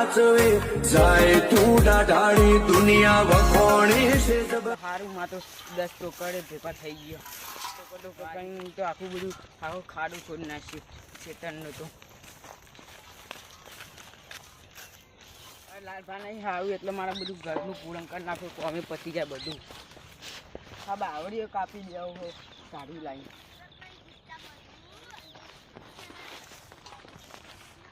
નાચવે જાય તું ડાઢાળી દુનિયા વખોણી. છે સારું માં તો દસ ટોકરે ભેગા થઈ ગયો. તો કરીને તો આખું બધું આખું ખાડું છોડી નાખ્યું નું તો. લાલભા નહીં સારું એટલે મારા બધું ઘરનું પૂરણ કરી નાખ્યું, કોમે પતી જાય બધું. હા બાવડીઓ કાપી દેવું હોય, સારી લાઈન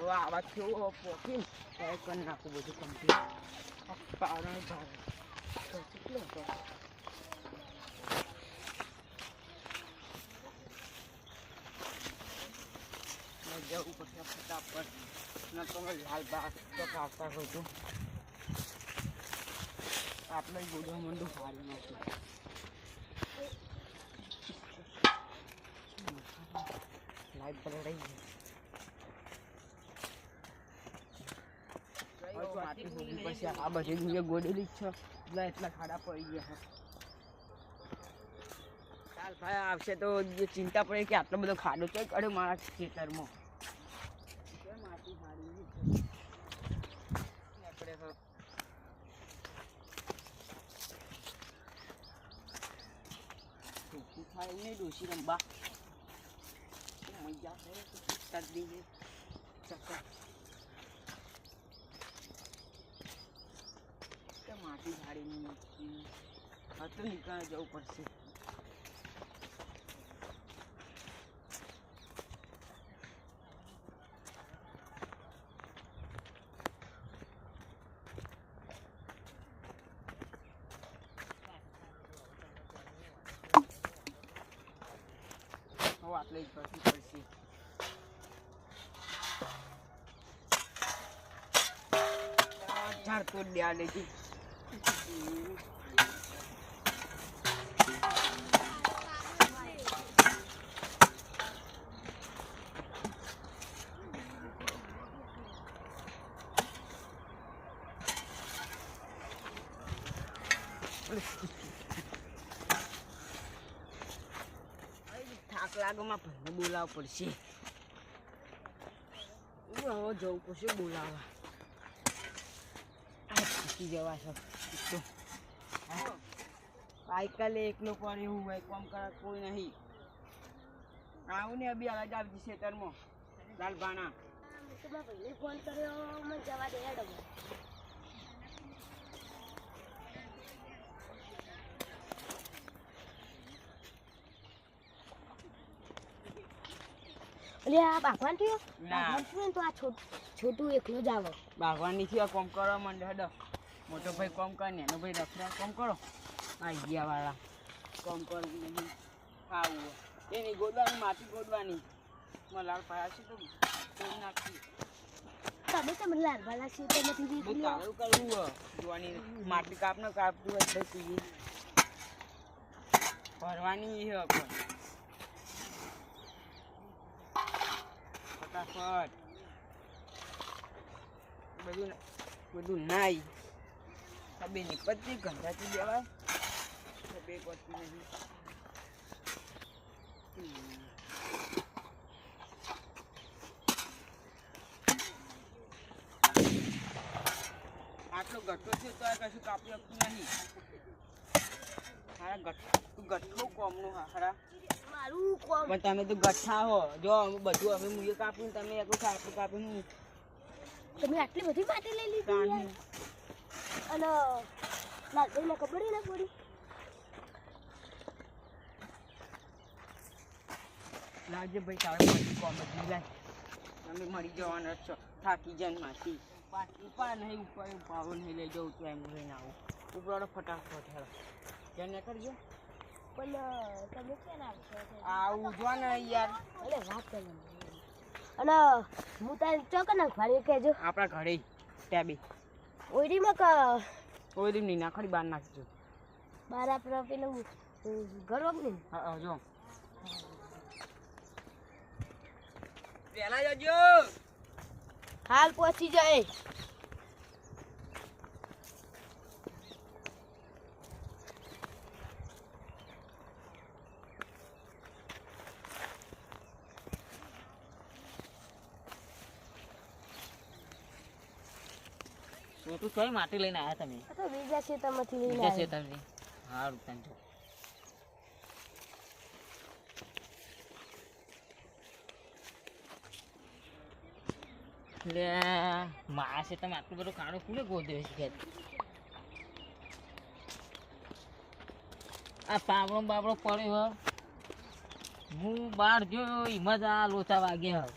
હવે આવા થયો પોકી ત્યારે કરી નાખું બધું કમ્પ્લીટ પારણ તો કેટલો હતો જવું પડશે ફટાફટ ન તો લાલ બાગ તો કાપતા હતું આપણે ગોડવા મંડું હારી નથી લાઈટ પલટાઈ ગઈ આટલી સુધી પછી આ બધી દુનિયા ગોડેલી જ છે. એટલા એટલા ખાડા પડી ગયા છે ચાલ ભાઈ આવશે તો જે ચિંતા પડે કે આટલો બધો ખાડો તો અરે મારા ખેતરમાં? છે? થાય નહીં ડોસી રંબા. મજા આવે શરદી છે ચક્કર કે માટી ઝાડીને મૂકી હવે તો નીકળે જવું પડશે. હવે આટલે જ કરવું પડશે. આ ઝાડ તોડ દે આ લેજી થાક લાગોમાં ભાઈને બોલાવવો પડશે. હવે જવું પડશે બોલાવવા. થાકી જવા છો. તો એકલો પણ એવું હોય કોમ કરે કોઈ નહીં. આવું ને બી અલગ છે લાલ ભાણા. તમારા ફોન કર્યો મને જવા દે હેડો અરે આ બાગવાન થયો ભગવાન થયો તો આ છોટ- એકલો જ ભગવાન નથી થી કોમ કરવા માંડે હડો. મોટો ભાઈ કોમ કરે ને એનો ભાઈ રખડા. કોમ કરો. આ ગયા વાળા કોમ કર નહીં ખાવું એની ગોદવાની માટી ગોદવાની. મને લાલ પાયા છે તો કોઈ નાખી. તમે તમે લાલવાલા કરવું જોવાની માટી કાપ ને કાપતું હોય તો ભરવાની છે પણ. ફટાફટ. બધું બધું નાઈ. બે નીપજતી ઘંટાથી દેવાય બે પતી નહીં. આટલો ગઠ્ઠો છે તો કશું કાપી શકતું નહીં. હારા ગઠ્ઠો ગઠ્ઠું કોમનું હારા. મારું કોમ. પણ તમે તો ગઠ્ઠા હો. જો બધું અમે મુએ કાપ્યું તમે એકલું કાપી કાપ્યું તમે આટલી બધી માટે લઈ લીધી. અને લાલભાઈને ખબર ને પડી લાવજે ભાઈ તારે પછી કોમેડી લાય તમે મરી જવાના છો. થાકી જાય ને માથી પાછી ઉપા નહીં ઉપર પાવો નહીં લઈ જવું તો એમ લઈને આવું. ઉપરાડો ફટાફટ હેરો જેને કરજો. પણ તમે ક્યાં આવશો? આવું જો ને યાર. અરે વાત કરી અને હું તારે ચોક નાખવાની કહેજો આપણા ઘરે ટેબી. ઓઈડીમાં ક? કોઈ નહીં નાખડી બહાર નાખજો બાર આપણે પેલું ઘર ને હા હા, જો. પેલા જજો. હાલ પહોંચી જાય. છોટું સોય માટી લઈને આવ્યા તમે? તો બીજા ખેતરમાંથી લઈને બીજા. શેતાનથી હારું તને જો. લે મારા છે તમે આટલું બધું કાણું કુલે ગોદે છે ઘેર? આ પાવડો બાવડો પડ્યો હ. હું બહાર જોયો એમાં જ આ લોચા વાગ્યા હ.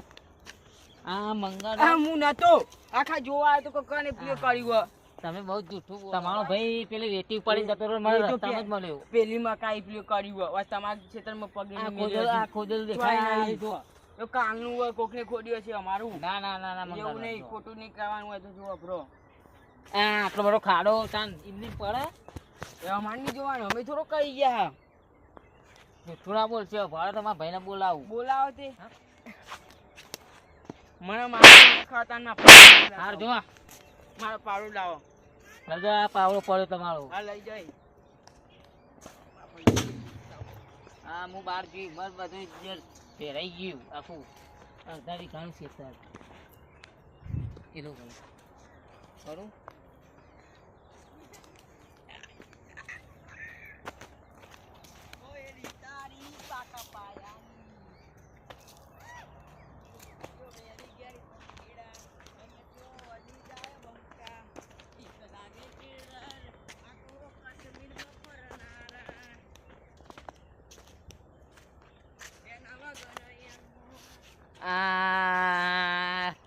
આ મંગળ આ હું નતો. આખા જોવા આવ્યો તો કોકાને પેલો કર્યું તમે બહુ જૂઠું બોલો. તમારો ભાઈ પેલી વેટી પડી જતો રહ્યો મને રસ્તામાં જ મળ્યો. પેલી મકાઈ પેલું કર્યું હવે તમારા ક્ષેત્રમાં પગે આ ખોદલ આ ખોદલ દેખાય નહીં. તો કાંગનું હોય કોકને ખોડ્યો છે અમારું. ના ના ના ના એવું નહીં ખોટું નહીં કરવાનું હોય તો જુઓ બ્રો આ આટલો બધો ખાડો તાન ઇમની પડે. એ અમાર નહીં જોવાનું. અમે થોડો કરી ગયા થોડા ના બોલશે ભાડે તમારા ભાઈને બોલાવું. બોલાવો તે. મને મારા ખાતા ના હાર જો મારો પાડો લાવો. જાઓ, આ પાવડો પડ્યો તમારો. હા લઈ જાય હા હું બહાર જોઈ બસ બધું જે રહી ગયું આખું. અડધાથી ઘણું સર એ લોકો. ખરું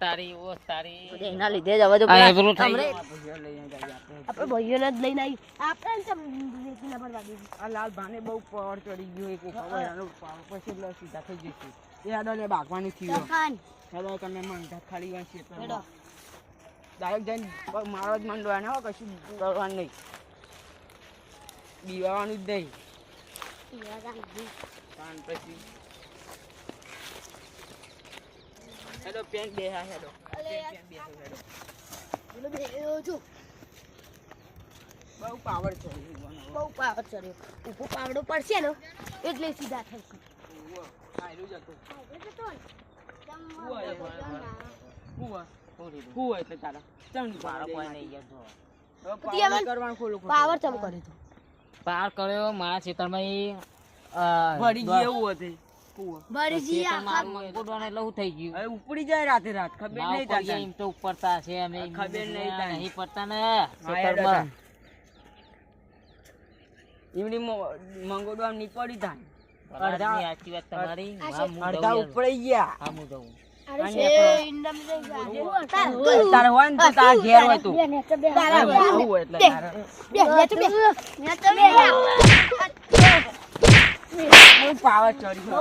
તારી ઓ તારી. એના લીધે જ હવે તો આપણે ભાઈઓને જ લઈને આવી આપણે ને ચમ વેચી ના પડવા દીધી. આ લાલ ભાને બહુ પાવર ચડી ગયો એક ખબર આનો પછી લો સીધા થઈ જશે એ આડોને બાગવાની થયો હેલો તમે માંગા ખાલી વાંચ છે હેડો. ડાયરેક્ટ જઈને મારો જ મંડવાનો હો કશું કરવાનું નહીં. બીવાનું જ નહીં. પછી હેડો પેન બે હા હેલો. પેન્ટ બે હેલો. છું. બહુ પાવર બનાવો. બહુ પાવર ચડ્યો ઊભો પાવડો પડશે ને એટલે સીધા થશે જ. હું એટલે તારા. કોઈ પાવર નહીં યાર જો. હવે પછી પાવર કરવાનું ખોલું પાવર ચમ કર્યો મારા ગયું હતું. ઉવ્વ. ભરી જઈએ ખેતરમાં આખા આમ ગોડવાને એટલે શું થઈ ગયું હવે ઉપડી જાય રાતે રાત ખબર નહીં ઉપર એમ તો ઉપરતા છે અમે ખબર નહીં ના, નહીં પડતા ને ખેતરમાં. એમની મંગોડવા ની થાય બરાબરની સાચી વાત તમારી આ અડધા ઉપડી ગયા હા, હું જઉં. તાર તારે હોય ને તારા ઘેર હોય તું તારા એટલે બહુ પાવર ચડી બહુ.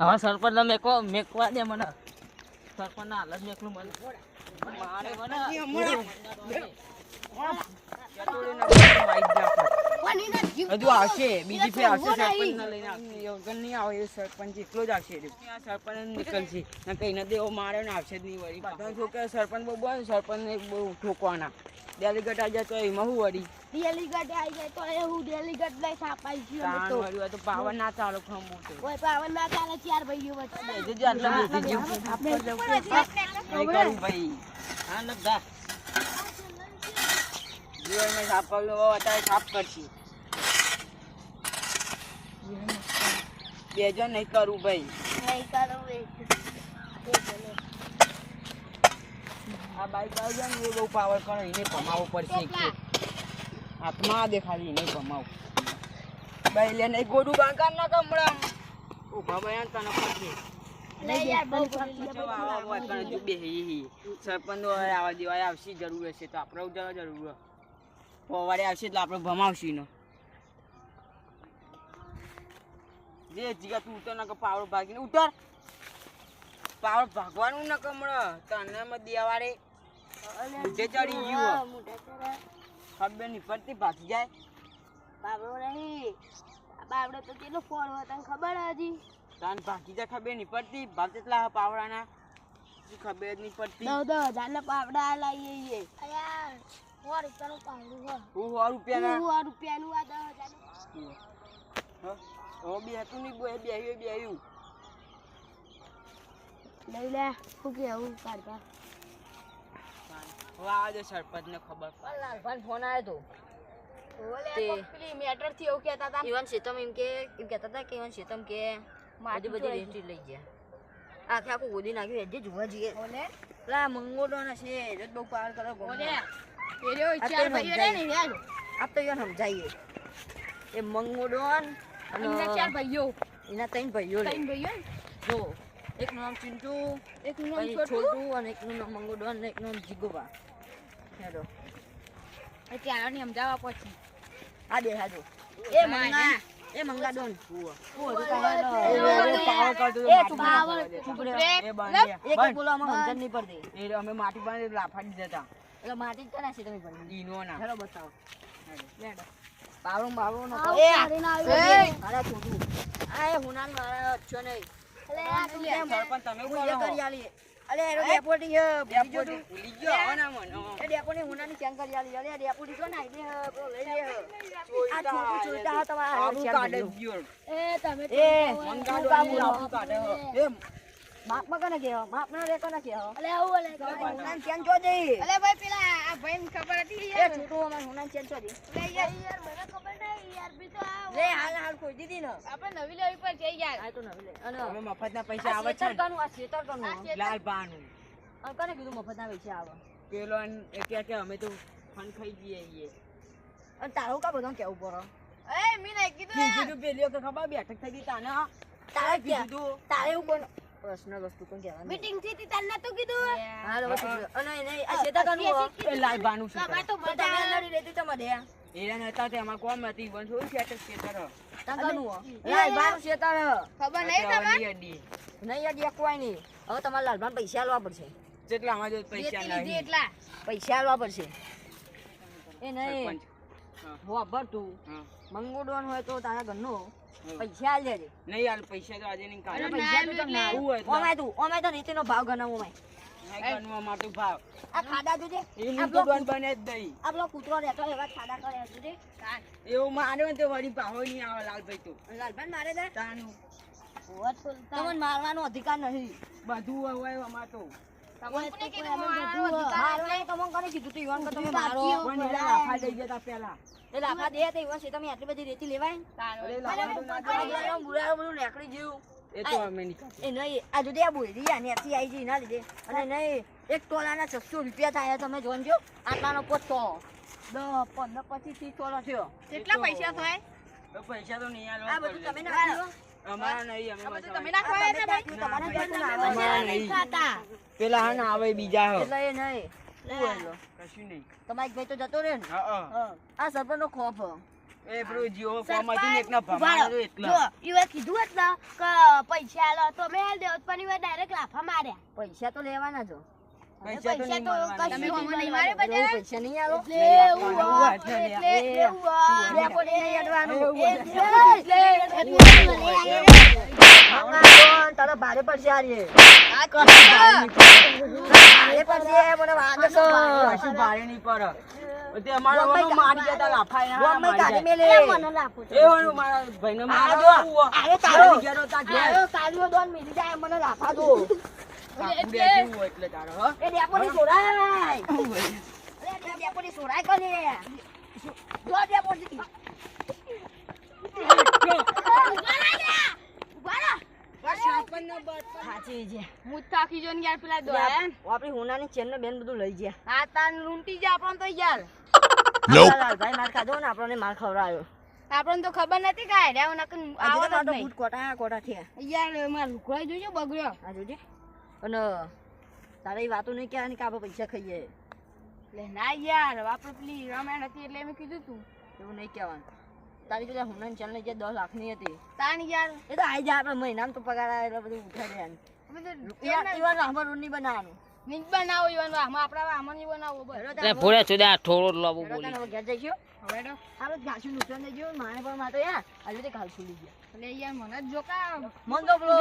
હવે સરપંચ મેકો મેકવા દે મને સરપંચ ના હાલત મેકલું મને મારે મને હજુ આવશે બીજી ફેર આવશે સરપંચ લઈને આવશે. નહીં આવે એ સરપંચ એકલો જ આવશે. સરપંચ નીકળશે. ને કઈ નથી એવો મારે ને આવશે જ નહીં વળી. બધા છોકરા સરપંચ બહુ બોલે સરપંચ બહુ ઠોકવાના. ડેલીગેટ આવી જાય તો એમાં શું વળી? ડેલીગેટ આવી જાય તો એ હું ડેલીગેટ લઈ થાપાઈ છું તો. વળી હોય તો પાવર ના ચાલો ખમ ઓય પાવન ના ચાલે ચાર ભાઈઓ વચ્ચે. બેસી આટલા બેસી જા. નહીં ભાઈ? હા નબદા જીવનમાં સાફ કરવું અત્યારે સાફ કરશે. બેજો નહીં કરું ભાઈ. નહીં કરું આ બાઈક આવજો ને એ બહુ પાવર કરે એને કમાવો પડશે તો. હાથમાં દેખાડી એને કમાવું ભાઈ લે નહીં ગોડું બાંકાર ના કમળા ઊભા ભાઈ તને હી. સરપંચ હોય દેવાય આવશે જરૂર હશે તો આપણે જવા જરૂર. પોવાડે આવશે એટલે આપણે ભમાવશી ને જે જીગા તું ઉતર ના પાવડો ભાગીને ઉતર. પાવડો ભાગવાનું ન કમળ તને માં દેવાડે ઉઠે ચડી ગયું ખબર નહીં પડતી ભાગી જાય. બાબડો નહીં બાબડો તો કેટલો ફોર હોય તને ખબર હજી? તને ભાગી જાય ખબર નહીં પડતી. ભાગ કેટલા પાવડાના. ખબર જ નહીં પડતી. દો દો હજાર ના પાવડા લાવીએ છીએ. સો રૂપિયાનું પાવડું હોય. સો રૂપિયાના. સો રૂપિયાનું આ દસ હજારનું. હા હવે બે હતું નહીં બોય બે આવ્યું બે આવ્યું લઈ લે શું કેવું કાઢવા હવે આ જે સરપંચને ખબર પડે લાલભાઈ ફોન આવ્યો તો પેલી મેટરથી એવું કહેતા હતા ઈવન શેતમ એમ કે એમ કહેતા હતા કે ઈવન શેતમ કે માટી બધી રેતી લઈ ગયા આખે આખું ગોદી નાખ્યું એટલે જોવા જઈએ ઓલે પેલા મંગોડો છે રોજ બહુ પાર કરો ઓલે. એર્યો આ ચાર ભાઈઓ ને યાર આપ તો ઈવન સમજાઈએ એ મંગોડોન ચાર ભાઈઓ એના ત્રણ ભાઈઓ ત્રણ ભાઈઓ ને જો એકનું નામ ચિંટુ એકનું નામ છોટું અને એકનું નામ મંગોડો અને એકનું નામ જીગોબા હેડો એ ચારોની સમજાવવા પછી આ બે હાજો એ મંગા એ મંગા ડોન. એ એક એક બોલો આમાં સમજણ નહીં પડતી એ અમે માટી બાંધી લાફાડી દેતા એટલે માટી જ કરા છે તમે ભણી ઈનો ના હેડો બતાવો હેડો પાવડું બાવડું નો એ એ. અરે છોટું આ એ હુનાની મારા છો નહીં. અલે આ તું? સરપંચ તમે હું બોલો કરી આલી. અલે એરો ડેપોટી હે ભૂલી ગયો તું. ભૂલી ગયો? હવે ના મન એ ડેપોટી હુનાની ચેન કરી આલી? અલે ડેપોટી તો નાઈ દે હે પેલો લઈ લે. હે આ છોટું છોટા તમારા ચેન કાઢે ગયો. એ તમે એ મંગાડો આ કાઢે હો. એ માપમાં કને કે માપ ના રે કોને કે અલે આવું અલે. હુનાની ચેન જો દે અલે ભાઈ પેલા આ ભાઈને ખબર હતી એ છોટો અમાર હુનાની ચેન જો દે લે યાર યાર મને ખબર નહીં યાર. બી તો આ લે હાલ હાલ કોઈ દીધી ન. આપણે નવી લેવી પડશે યાર. આ તો નવી લે. અને હવે મફતના પૈસા આવે છે. શેતર આ શેતર કનું આ શેતર- લાલ બાનું આ કોને કીધું મફતના પૈસા આવે? પેલો અન એ કે કે અમે તો ફન ખાઈ જઈએ ઈએ અને તારું કા બધો કેવું પડે? એ મી નઈ કીધું કીધું પેલી વખત ખબર બેઠક થઈ ગઈ તાને તારે કીધું ક્યાં? તું. તારે એવું કોણ પર્સનલ વસ્તુ કોણ કહેવાનું મીટિંગથી તી તને તો કીધું હા. તો અને નહીં આ શેતર કનું. એ બાનું શું તમારે તો તો બધા લડી રહેતી તમારે એરા નતા તે અમાર કોમ હતી વન હોય છે તર તાર કનું હો. લાલભાઈનું શેતર. ખબર નહીં તમાર નહીં યાદ કોઈ નહીં. હવે તમારે લાલભાન પૈસા આલવા પડશે. જેટલા અમાર જો પૈસા લાવી એટલા. પૈસા લેવા પડશે. એ નહીં. હું. વાપર તું. મંગોડવાનું હોય તો તારા ઘરનું. પૈસા આલ દેજે નહીં યાર પૈસા તો આજે નહીં અને પૈસા તો તમને આવું હોય એટલે. તું ઓમાય તો નીતિનો ભાવ ગણાવ ઓમાય નહીં ગણવા માટે ભાવ. આ ખાડા જોજે. એનું આ તો પેલો ડોન બને જ નહીં. આ પેલો કૂતરો રહેતો એવા ખાડા કરે જોજે. એવું માર્યો ને તો વળી પાહો નહીં આવે લાલભાઈ તો. લાલભાઈ મારે દે. તાનું. તમને મારવાનો અધિકાર નહીં. બધું હોય અમાર તો. કીધું મારો અધિકાર મારવાનું તમને કોને કીધું તું ઈવન તમે મારો. જતા પહેલા. એ આપા દે તે ઈવન તમે આટલી બધી રેતી લેવાય બધું નીકળી ગયું. એ તો અમે નહીં એ નહીં આ જોજે આ બોલી આ નેથી આવી જઈ ના લીધે. અને નહીં એક તોલાના છસો રૂપિયા થાય તમે જોનજો. આટલાનો પોતો દસ પંદર પચીસ ત્રીસ તોલા થયો કેટલા પૈસા થાય? પૈસા તો નહીં આ બધું તમે એટલે ના નહીં. પેલા આવે બીજા કશું નહીં. તમારા ભાઈ તો જતો રહે ને? આ હા. નો ખોફ એ પેલું જીઓ ફોર્મ હતું ને એકના ઊભા એટલો. જો ઈવે કીધું હોત ને કે પૈસા આલો તો મેં પણ ઈવે ડાયરેક્ટ લાફા માર્યા. પૈસા તો લેવાના જો. પૈસા તો નહીં મારે પૈસા આલો? એટલે એવું એટલે એવું તારો ભારે પડશે આ રે. ભારે પડશે, મને વાગે છે. કશું ભારે નહીં પડે. તે અમારા ગમે મારી જતા લાફા એના ગમે મારી મેલે. મને લાફો એ ઓલું મારા ભાઈને મારે આ જો, આવું હોય. આયો તારો. તારો ઘેરો તાર આયો કાલિયો દોન મિલી જાય, મને લાફા દો. બે જેવું એટલે તારો, હો. એ ડેપોટી સોરાય. અરે, તે સોરાય કોને? જો ડેપોટી. સાચી છે. હું થાકી જો ને યાર પેલા દોયા આપણી હોનાની ચેનનો બેન બધું લઈ ગયા. આ તાન લૂંટી જા આપણને તો યાર. લાલભાઈ માર ખાધો ને આપણને માર ખવડાવ્યો આપણને તો ખબર નથી કે રે હું નકર આવો તો નહીં. બૂટ કોટા કોટા થયા. યાર માર લુકવાઈ જોજો બગડ્યો. આ જોજે. અને તારે એ વાતો નહીં કહેવાની કે આપણે પૈસા ખાઈએ. લે ના યાર આપણે પેલી રામાયણ હતી એટલે મેં કીધું તું. એવું નહીં કહેવાનું. તારી જોડે હોનાની ચેનલ જે દસ લાખની હતી. તાન યાર. એ તો આઈ જાય આપણે મહિનામાં તો પગાર આવે એટલે બધું ઉઠાઈ તો ઈવન ઈવન રોડ નહીં બનાવવાનું. નીચ બનાવો ઈવન આમાં આપણા આમાં નહીં બનાવો બસ. હેડો તારે થોડો હેડો તારે હવે ઘેર જઈશું હવે તો હાલો ઘાસું નુકસાન થઈ ગયું મારે પણ માતો યાર. હજુ તે ઘાસ છોડી ગયા. એટલે યાર મને જ જોકા મન તો પેલો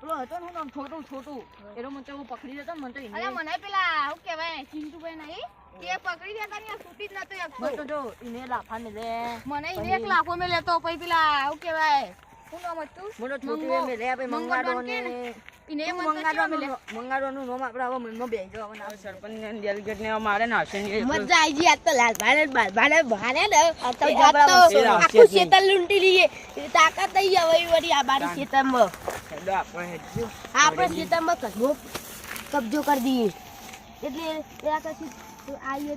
પેલો હતો ને હું નામ? છોટું છોટું. એનો મને હું પકડી ને મને તો અરે એને મને પેલા શું કહેવાય ચિંટુભાઈ નહીં તે પકડી ગયા તા ને આ છૂટી જ નતો એકતો. બસ તો જો એને લાફાને લે મને ઈને એક લાફો મેં લેતો પછી પેલા આવું કેવાય શું નામ હતું? મોટો છોટી મે લે ભાઈ મંગાડો ને? ને? ઈને તું મને તો મંગાડો કેવા મેલે? મંગાડો નું નામ આપણે હવે મનમાં બેસી જવાના સરપંચ ને ડેલિગેટ ને મારે ને હશે મજા આવી ગઈ આજ તો લાલ ભારે બાલ ભારે ને આ તો આખું શેતર લૂંટી લઈએ તાકાત થઈ જાય વળી વળી આ બારી શેતરમાં આપણે. શેતરમાં કબજો કબજો કરી દઈએ એટલે એ આ કશું આવીએ